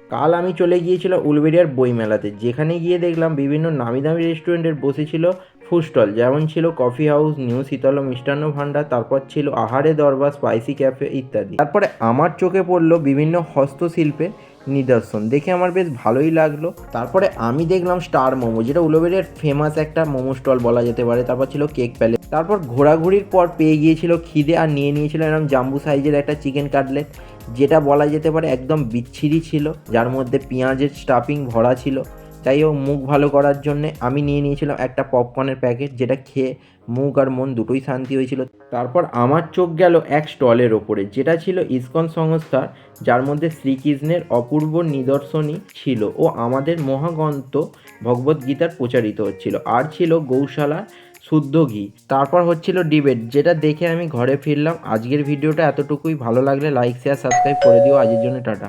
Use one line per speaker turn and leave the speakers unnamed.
কাল আমি চলে গিয়েছিলাম উলবেরিয়ার বইমেলাতে, যেখানে গিয়ে দেখলাম বিভিন্ন নামি দামি রেস্টুরেন্টের বসেছিল ফুড স্টল যেমন ছিল কফি হাউস নিউ শীতল মিষ্টান্ন ভাণ্ডার, তারপর ছিল আহারে দরবার স্পাইসি ক্যাফে ইত্যাদি। তারপরে আমার চোখে পড়ল বিভিন্ন হস্তশিল্পের নিদর্শন। দেখে আমার বেশ ভালোই লাগল। তারপরে আমি দেখলাম স্টার মোমো, যেটা উলোবেরের ফেমাস একটা মোমো স্টল বলা যেতে পারে। তারপর ছিল কেক প্যালেস তারপর ঘোরাঘুরির পর পেয়ে গিয়েছিল খিদে আর নিয়ে নিয়েছিল এরকম জাম্বু সাইজের একটা চিকেন কাটলেট যেটা বলা যেতে পারে একদম বিচ্ছিরি ছিল, যার মধ্যে পেঁয়াজের স্টাফিং ভরা ছিল। যাই ও মুখ ভালো করার জন্য আমি নিয়ে নিয়েছিলাম একটা পপকর্নের প্যাকেট যেটা খেয়ে মুখ আর মন দুটোই শান্তি হয়েছিল। তারপর আমার চোখ গেল এক স্টলের ওপরে, যেটা ছিল ইসকন সংস্থার, যার মধ্যে শ্রীকৃষ্ণের অপূর্ব নিদর্শনী ছিল ও আমাদের মহাগ্রন্থ ভগবদ্গীতার প্রচারিত হচ্ছিল। আর ছিল গৌশালা শুদ্ধ ঘি। তারপর হচ্ছিল ডিবেট যেটা দেখে আমি ঘরে ফিরলাম। আজকের ভিডিওটা এতটুকুই। ভালো লাগলে লাইক শেয়ার সাবস্ক্রাইব করে দিও। আজের জন্য টাটা।